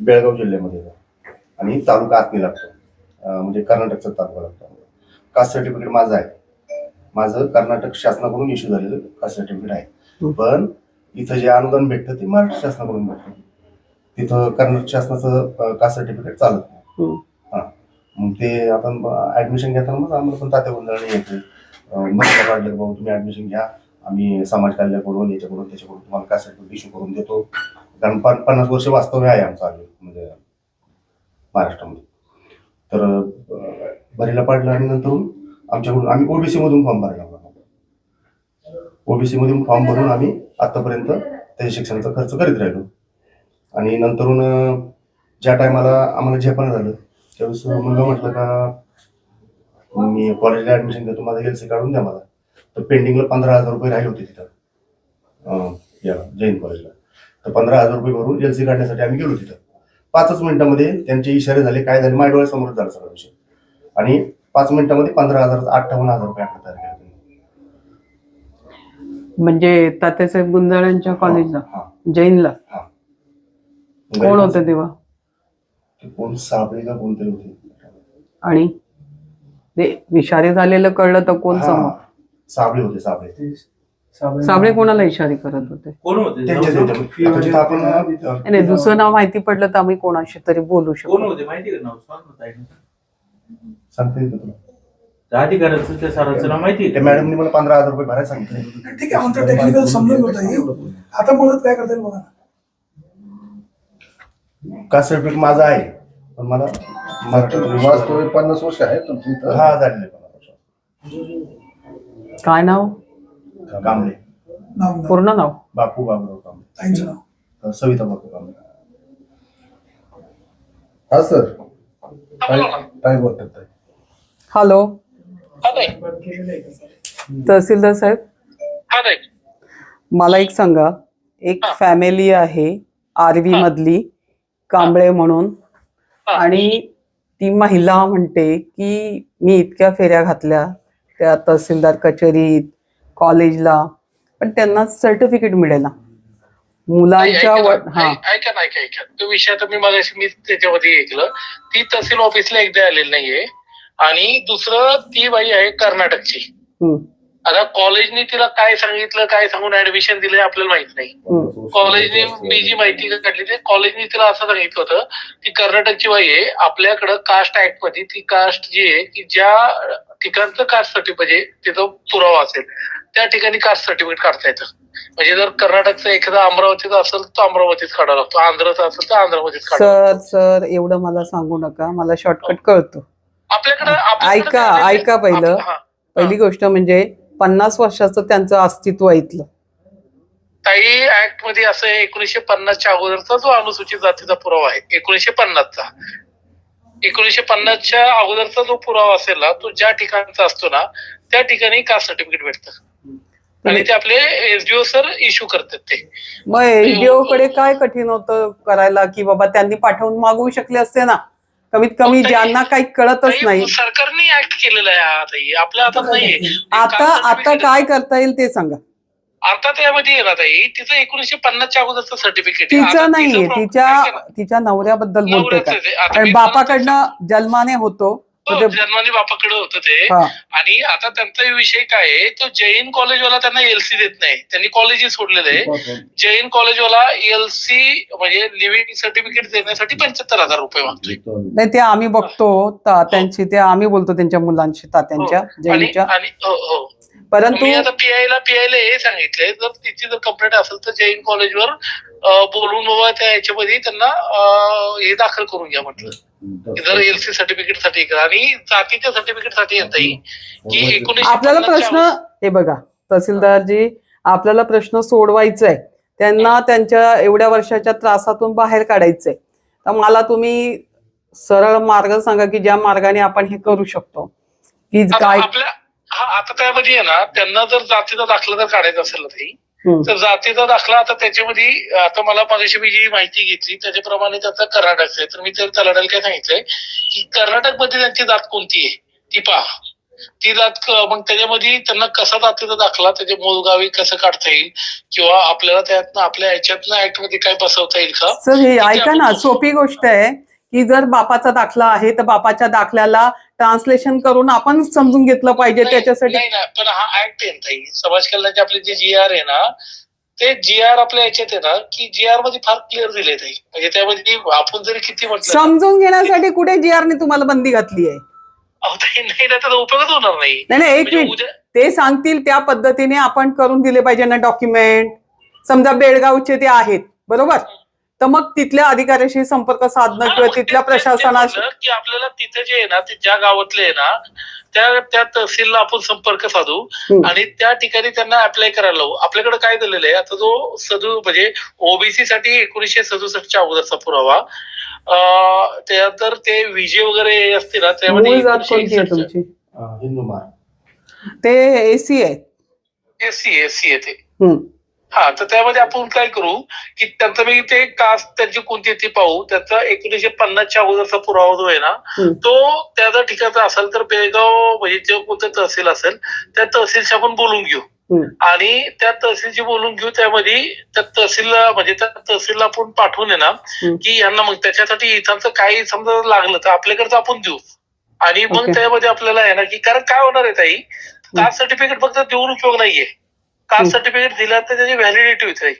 बेळगाव जिल्ह्यामध्ये आणि तालुका आतनी लागतो. म्हणजे कर्नाटकचा तालुका लागतो. कास्ट सर्टिफिकेट माझं आहे. माझं कर्नाटक शासनाकडून इश्यू झालेलं कास्ट सर्टिफिकेट आहे. पण इथं जे अनुदान भेटतं ते महाराष्ट्र शासनाकडून भेटतं. तिथं कर्नाटक शासनाचं कास्ट सर्टिफिकेट चालत नाही. हं. मग ते आपण ऍडमिशन घेताना मग आम्हाला पण तात्या गोंधळ येते मस्त वाटलं बाबा तुम्ही ऍडमिशन घ्या. आम्ही समाज कल्याणाकडून याच्याकडून त्याच्याकडून तुम्हाला कास्ट सर्टिफिकेट इश्यू करून देतो. कारण पन- पन्नास वर्ष वास्तव्य आहे आमचं आम्ही म्हणजे महाराष्ट्रामध्ये. तर अं, भरीला पाडलं आणि नंतर आमच्याकडून आम्ही ओबीसीमधून फॉर्म भरायला लागलो. ओबीसी फॉर्म भरून आम्ही आतापर्यंत त्याच्या शिक्षणाचा खर्च करीत राहिलो. आणि नंतरून ज्या टायमाला आम्हाला झेपानं झालं त्यावेळेस मुलगा म्हटलं का मी कॉलेजला ऍडमिशन घेतो माझा एल सी काढून द्या मला. तर पेंडिंगला पंधरा हजार रुपये राहिले होते तिथं या याला जैन कॉलेजला तर पंधरा हजार रुपये भरून एल सी काढण्यासाठी आम्ही गेलो तिथं. पाचच मिनिटामध्ये त्यांचे इशारे झाले काय झाले? माझ्या डोळ्यासमोर झाला सगळा विषय. आणि पाच मिनिटामध्ये पंधरा हजार अठ्ठावन्न हजार रुपये तयार केले. म्हणजे तात्यासाहेब गुंजाळ्यांच्या कॉलेजला जैनला? हा. कोण होते तेव्हा? कोण? साबळे का कोणतरी होते. आणि? ते इशारे झालेलं कळलं तर कोण साबळे होते साबळे. साबळे कोणाला इशारे करत होते? कोण होते? आपण नाही, नाही दुसरं नाव माहिती पडलं तर आम्ही कोणाशी तरी बोलू कोण शकतो होते माहिती का नाव? सांग ना ताई. सांगता येईल का तुला. त्या अधिकाऱ्याचं त्या सरांचं नाव माहिती आहे मॅडमनी मला पंधरा हजार रुपये भरायला सांगितले. ठीक आहे आमचं टेक्निकल समजून होत आता बोलत काय करता येईल बघा. ना. कास्ट सर्टिफिकेट माझं आहे. पण मला पन्नास वर्ष आहे तुमची हा झालेलं आहे पन्नास काय नाव. कांबळे. नाव नाव पूर्ण नाव? बापू बाबूराव कांबळे. ताईंचं नाव. अं, सविता बापू कांबळे. हा सर. काय काय बोलतात ताई? हॅलो. तहसीलदार साहेब. मला एक सांगा. एक फॅमिली आहे आरवी मधली कांबळे म्हणून. आणि ती महिला म्हणते की मी इतक्या फेऱ्या घातल्या त्या तहसीलदार कचेरीत कॉलेजला पण त्यांना सर्टिफिकेट मुलांच्या व ना, हा. ऐ- ऐका ना ऐका ऐका. तो विषय आता मी मगाशी मी त्याच्यामध्ये ऐकलं. ती तहसील ऑफिसला एकदा आलेली नाहीये. आणि दुसरं ती बाई आहे कर्नाटकची. आता कॉलेजने तिला काय सांगितलं काय सांगून ऍडमिशन दिलंय आपल्याला माहीत नाही. कॉलेजने मी जी माहिती काढली ते. कॉलेजने तिला असं सांगितलं होतं की कर्नाटकची बाई आहे आपल्याकडं कास्ट ऍक्टमध्ये ती कास्ट जी आहे की ज्या ठिकाणचं कास्ट सर्टिफिकेट म्हणजे तिथं पुरावा असेल. त्या ठिकाणी कास्ट सर्टिफिकेट काढता येतं. म्हणजे जर कर्नाटकचा एखादा अमरावतीचा असेल तर अमरावतीच काढावा लागतो. आंध्रचा असेल तर काढावा सर सर एवढं मला सांगू नका. मला शॉर्टकट कळतो. आपल्याकडे ऐका, ऐका पहिलं. हा. पहिली गोष्ट म्हणजे पन्नास वर्षाचं त्यांचं अस्तित्व इथलं ताई ऍक्टमध्ये असं आहे एकोणीशे पन्नासच्या अगोदरचा जो अनुसूचित जातीचा पुरावा आहे एकोणीशे पन्नासचा. एकोणीशे पन्नासच्या अगोदरचा जो पुरावा असेल ना तो ज्या ठिकाणचा असतो ना त्या ठिकाणी कास्ट सर्टिफिकेट भेटतं. आणि ते आपले एसडीओ सर इश्यू करतात ते. मग एसडीओ कडे काय कठीण होतं करायला की बाबा त्यांनी पाठवून मागवू शकले असते ना? कमीत कमी ज्यांना काही कळतच नाही. सरकारने ऍक्ट केलेला आहे हा. आपल्या हातात नाहीये. आता आता काय करता येईल ते सांगा. आता त्यामध्ये आहे ना ताई तिचं एकोणीशे पन्नासच्या अगोदरचं सर्टिफिकेट तिचं नाहीये. तिच्या तिच्या नवऱ्याबद्दल बोलते का? बापाकडनं जन्माने होतो. जन्माने बापाकडे होतं ते. हा. आणि आता त्यांचा विषय काय आहे तो जैन कॉलेजवाला त्यांना एलसी देत नाही. त्यांनी कॉलेज सोडलेलं आहे. जैन कॉलेजवाला एलसी म्हणजे लिव्हिंग सर्टिफिकेट देण्यासाठी पंच्याहत्तर हजार रुपये मागतोय. नाही ते आम्ही बघतो तात्यांशी ते आम्ही बोलतो त्यांच्या मुलांशी तात्यांच्या हो. आणि जैनच्या. आणि हो हो. परंतु मी आता पीआय ला पीआय ला हे सांगितलंय जर तिची जर कंप्लेंट असेल तर जैन कॉलेजवर अं, बोलून बाबा त्या याच्यामध्ये त्यांना अं, हे दाखल करून घ्या म्हटलं. जर एलसी सर्टिफिकेटसाठी करा. आणि जातीच्या सर्टिफिकेटसाठी येता की एकोणीशे आपल्याला प्रश्न हे बघा तहसीलदारजी आपल्याला प्रश्न सोडवायचा आहे त्यांना त्यांच्या एवढ्या वर्षाच्या त्रासातून बाहेर काढायचंय. तर मला तुम्ही सरळ मार्ग सांगा की ज्या मार्गाने आपण हे करू शकतो. की आता काय आपल्या हा आता त्यामध्ये आहे ना त्यांना जर जातीचा दाखला जर काढायचा असेल ना ताई, हम्म. तर जातीचा दाखला आता त्याच्यामध्ये आता मला मागाशी मी जी माहिती घेतली त्याच्याप्रमाणे त्याचा कर्नाटकचा आहे. तर मी तर तलाड्याला काय सांगितलंय की कर्नाटकमध्ये त्यांची जात कोणती आहे? ती पहा. तिला क- मग त्याच्यामध्ये त्यांना कसा जातीचा दाखला त्याच्या मूळगावी कसं काढता येईल? किंवा आपल्याला त्यातनं आपल्या ह्याच्यातनं ऍक्टमध्ये काय बसवता येईल का? हे ऐका ना सोपी गोष्ट आहे. की जर बापाचा दाखला आहे तर बापाच्या दाखल्याला ट्रान्सलेशन करून आपण समजून घेतलं पाहिजे त्याच्यासाठी. नाही ना पण हा ऍक्ट आहे ना समाज कल्याणचे आपले जे जी आर आहे ना ते जी आर आपल्या याच्यात आहे ना की जी आरमध्ये फार क्लिअर दिले म्हणजे त्यामध्ये आपण जरी किती म्हटलं ना, समजून घेण्यासाठी कुठे जी आरने तुम्हाला बंदी घातली आहे? नाही ना त्याचा उपयोगच होणार नाही. नाही एक म्हणजे मिनिट. ते सांगतील त्या पद्धतीने आपण करून दिले पाहिजे ना डॉक्युमेंट समजा बेळगावचे ते आहेत बरोबर? तर मग तिथल्या अधिकाऱ्याशी संपर्क साधणं किंवा तिथल्या प्रशासनाशी की आपल्याला तिथे जे आहे ना ते ज्या गावातले आहे ना त्या त्या तहसीलला आपण संपर्क साधू. आणि त्या ठिकाणी त्यांना अप्लाय करायला लावू. आपल्याकडे काय दिलेलं आहे आता जो सदू म्हणजे ओबीसी साठी एकोणीसशे सदुसष्टच्या अगोदरचा पुरावा अं, त्यानंतर ते विजे वगैरे असते ना त्यामध्ये मूळ जात कोणती आहे 1961 तुमची? अं, हिंदू महाराज ते एसी आहे. एससी एससी आहे ते. हा तर त्यामध्ये आपण काय करू की त्यांचं मी ते कास्ट त्यांची कोणती ती पाहू त्याचा एकोणीशे पन्नासच्या अगोदरचा पुरावा जो आहे ना. तो त्या जर ठिकाणचा असेल तर बेळगाव म्हणजे जे कोणतं तहसील असेल त्या तहसीलशी आपण बोलून घेऊ. आणि त्या तहसीलशी बोलून घेऊ त्यामध्ये त्या तहसीलला म्हणजे त्या तहसीलला आपण पाठवून ना. की यांना मग त्याच्यासाठी इथांचं काही समजा लागलं तर आपल्याकडचं आपण देऊ आणि मग. त्यामध्ये आपल्याला आहे ना की कारण काय होणार आहे ताई कास्ट सर्टिफिकेट फक्त देऊन उपयोग नाहीये कास्ट. सर्टिफिकेट दिला तर त्याची व्हॅलिडिटी होते.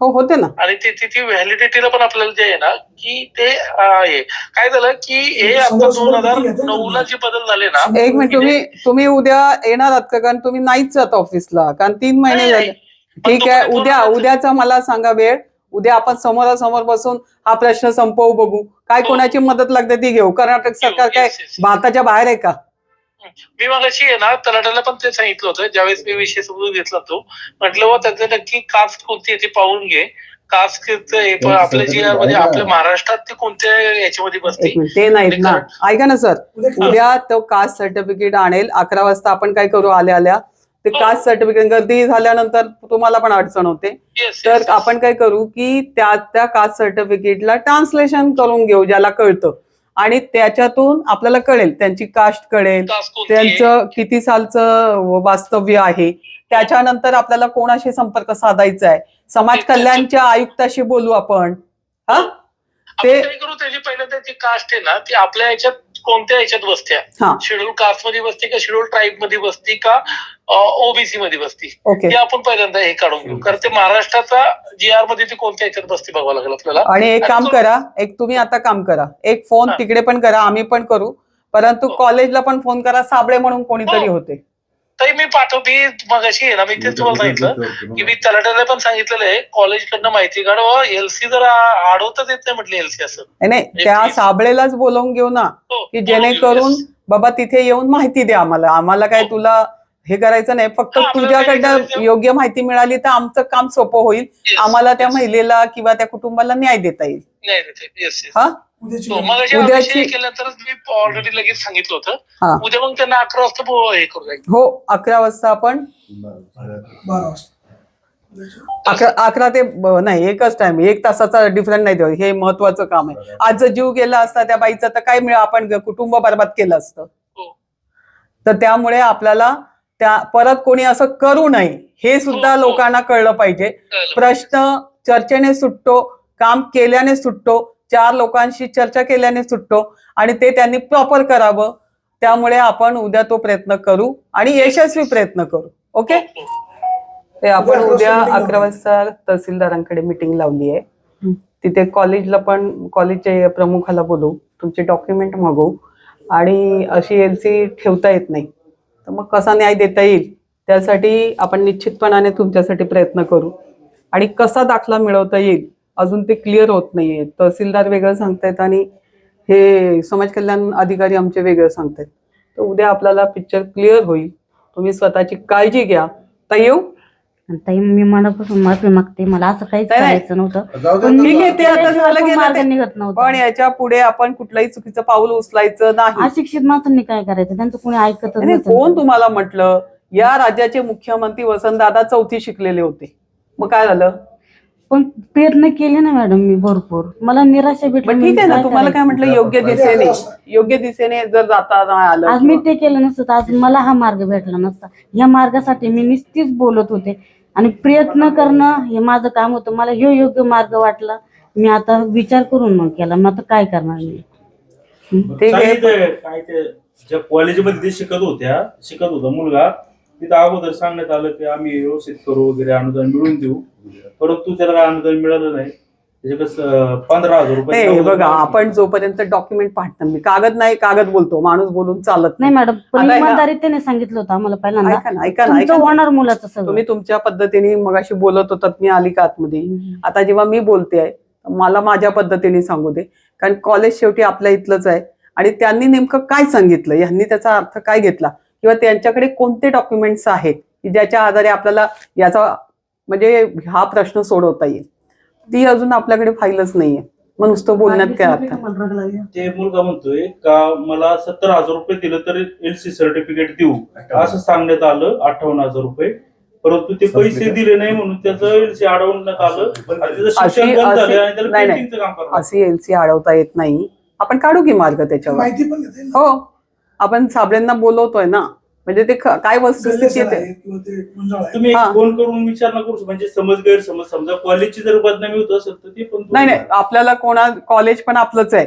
हो होते ना. आणि ते ती- व्हॅलिडिटीला पण आपल्याला जे आहे ना की ते अं, हे काय झालं की हे आता दोन हजार? नऊ ला जे बदल झाले ना एक मिनिट तुम्ही तुम्ही उद्या येणार आहात का? कारण तुम्ही नाहीच जात ऑफिसला कारण तीन महिने झाले. ठीक आहे उद्या उद्याचा मला सांगा वेळ. उद्या आपण समोरासमोर बसून हा प्रश्न संपवू बघू. काय हो. कोणाची मदत लागते ती घेऊ. कर्नाटक सरकार काय. भारताच्या बाहेर आहे का? मी मगाशी आहे ना तलाट्याला पण ते सांगितलं होतं. ज्यावेळेस मी विषय समजून घेतला तो म्हटलं व त्याचं नक्की कास्ट कोणती आहे ते पाहून घे. कास्ट आपल्या जी मध्ये आपल्या महाराष्ट्रात ते कोणत्या याच्यामध्ये बसते? ते नाहीत ना. ऐका ना सर. उद्या उद्या तो कास्ट सर्टिफिकेट आणेल. अकरा वाजता आपण काय करू आल्या आल्या? ते हो. कास्ट सर्टिफिकेट गर्दी झाल्यानंतर तुम्हाला पण अडचण होते. तर. आपण काय करू की त्या त्या कास्ट सर्टिफिकेटला ट्रान्सलेशन करून घेऊ ज्याला कळतं. आणि त्याच्यातून आपल्याला कळेल त्यांची कास्ट कळेल? त्यांचं किती सालचं वास्तव्य आहे. त्याच्यानंतर आपल्याला कोणाशी संपर्क साधायचा आहे समाज कल्याणच्या आयुक्ताशी बोलू आपण. हा? ते- करू त्याची पहिल्यांदा कास्ट आहे ना ती आपल्या याच्यात कोणत्या याच्यात बसते? हा. शेड्यूल कास्टमध्ये बसते का शेड्यूल ट्राईबमध्ये बसते का ओबीसी मध्ये बसते? ते आपण पहिल्यांदा हे काढून घेऊ. कारण ते महाराष्ट्राचा जी आरमध्ये ती कोणत्या याच्यात बसते बघावं लागेल आपल्याला? आणि एक काम करा एक तुम्ही आता काम करा. एक फोन हा. तिकडे पण करा आम्ही पण करू. परंतु हो. कॉलेजला पण फोन करा साबळे म्हणून कोणीतरी हो. होते. तरी मी पाठव मी मगाशी आहे ना मी तेच तुम्हाला सांगितलं की मी तलाट्याला पण सांगितलेलं आहे कॉलेजकडनं माहिती काढ एलसी जर अडवताच येत नाही म्हटलं एलसी असं नाही, नाही त्या. साबळेलाच बोलवून घेऊ ना हो, की जेणेकरून. बाबा तिथे येऊन माहिती द्या आम्हाला आम्हाला काय हो. तुला हे करायचं नाही फक्त तुझ्याकडनं? योग्य माहिती मिळाली तर आमचं काम सोपं होईल आम्हाला त्या. महिलेला किंवा त्या कुटुंबाला न्याय देता येईल नाही नाही येस येस हा उद्याची मी ऑलरेडी लगेच सांगितलं हा. होतं उद्या मग त्यांना अकरा वाजता हे करू जाईल हो अकरा वाजता आपण. अकरा अकरा ते नाही एकच टाइम एक तासाचा डिफरंट नाही देऊ हे महत्वाचं काम आहे आज जर जीव गेला असता त्या बाईचा तर काय मिळ आपण कुटुंब बरबाद केलं असतं हो. तर त्यामुळे आपल्याला त्या परत कोणी असं करू नये हे सुद्धा हो, हो. लोकांना कळलं पाहिजे. प्रश्न चर्चेने सुटतो काम केल्याने सुटतो चार लोकांशी चर्चा केल्याने सुटतो आणि ते त्यांनी प्रॉपर करावं. त्यामुळे आपण उद्या तो प्रयत्न करू आणि यशस्वी प्रयत्न करू. ओके. ते आपण उद्या अकरा वाजता तहसीलदारांकडे मिटिंग लावली आहे. तिथे कॉलेजला पण कॉलेजच्या प्रमुखाला बोलू. तुमचे डॉक्युमेंट मागवू आणि अशी एल सी ठेवता येत नाही. तर मग कसा न्याय देता येईल? त्यासाठी आपण निश्चितपणाने तुमच्यासाठी प्रयत्न करू. आणि कसा दाखला मिळवता येईल? अजून ते क्लिअर होत नाहीये. तहसीलदार वेगळं सांगतायत आणि हे समाज कल्याण अधिकारी आमचे वेगळं सांगतायत. तर उद्या आपल्याला पिक्चर क्लिअर होईल. तुम्ही स्वतःची काळजी घ्या. तर येऊ? आणि ताई मी मनापासून माफी मागते. मला असं काहीच नाही, नाही. करायचं नव्हतं. जाऊ पण मी घेते. आता झालं गेलं मार्ग ते. निघत पण नव्हतं याच्यापुढे आपण कुठलंही चुकीचं पाऊल उचलायचं नाही. अशिक्षित माणसांनी काय करायचं? त्यांचं कोणी ऐकतच नाही, नसेल. कोण. तुम्हाला म्हटलं? या राज्याचे मुख्यमंत्री वसंतदादा चौथी शिकलेले होते. मग काय झालं? पण प्रयत्न केले ना मॅडम मी भरपूर. मला निराशा भेटली पण ठीक आहे ना तुम्हाला काय? म्हटलं योग्य दिशेने योग्य दिशेने जर जाता नाही आज मी ते केलं नसतं तर आज मला हा मार्ग भेटला नसता. या मार्गासाठी मी नुसतीच बोलत होते. आणि प्रयत्न करणं हे माझं काम होतं. मला ह्यो योग्य मार्ग वाटला. मी आता विचार करून मग केला. मग आता काय करणार मी? ठीक आहे ते काय ते ज्या कॉलेजमध्ये ते शिकत होत्या शिकत होता मुलगा तिथं अगोदर सांगण्यात आलं की आम्ही व्यवस्थित करू वगैरे अनुदान मिळवून देऊ. परंतु त्याला काय अनुदान मिळालं नाही. पंधरा हजार रुपये हे बघा आपण जोपर्यंत डॉक्युमेंट पाहत मी कागद नाही कागद बोलतो माणूस बोलून चालत नाही मॅडम सांगितलं होतं आम्हाला पहिल्यांदा. ऐका ना ना. होणार मुलाचं तुम्ही तुमच्या पद्धतीने मगाशी बोलत होतात मी आली का आतमध्ये? आता जेव्हा मी बोलते आहे मला माझ्या पद्धतीने सांगू दे. कारण कॉलेज शेवटी आपल्या इथलंच आहे. आणि त्यांनी नेमकं काय सांगितलं? यांनी त्याचा अर्थ काय घेतला? किंवा त्यांच्याकडे कोणते डॉक्युमेंट्स आहेत की ज्याच्या आधारे आपल्याला याचा म्हणजे हा प्रश्न सोडवता येईल. ती अजून आपल्याकडे फाईलच नाहीये. मग नुसतं बोलण्यात काय अर्थ? आहे? ते मुलगा म्हणतोय का मला सत्तर हजार रुपये दिलं तर एलसी सर्टिफिकेट देऊ. असं सांगण्यात आलं अठ्ठावन्न हजार रुपये. परंतु ते पैसे दिले नाही म्हणून त्याचं एलसी अडवण्यात आलं. आणि त्याचं शिक्षण अशी- एलसी अडवता येत नाही. आपण काढू की मार्ग त्याच्यावर? माहिती पण. हो. आपण साबळेंना बोलवतोय ना म्हणजे ते काय वस्तुस्थिती गल्लेसर आहे आहे किंवा ते मंडळ आहे. तुम्ही एक हा. फोन करून विचारणा करू शकता. म्हणजे समज गैरसमज समजा कॉलेजची जर बदनामी होत असेल तर ते पण नाही नाही आपल्याला कोणा कॉलेज पण आपलंच आहे.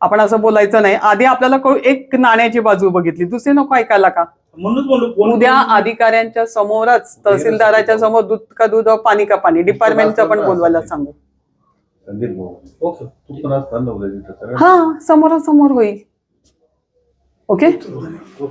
आपण असं बोलायचं नाही. आधी आपल्याला को- एक नाण्याची बाजू बघितली. दुसरी नको ऐकायला का? म्हणूनच म्हणलो फोन उद्या करून- अधिकाऱ्यांच्या समोरच तहसीलदाराच्या समोर दूध का दूध पाणी का पाणी डिपार्टमेंटचं पण बोलवायला सांगू. संदीप भाऊ. ओके. तू पण असताना उद्या तिथं सगळं हा समोरासमोर होईल. Okay okay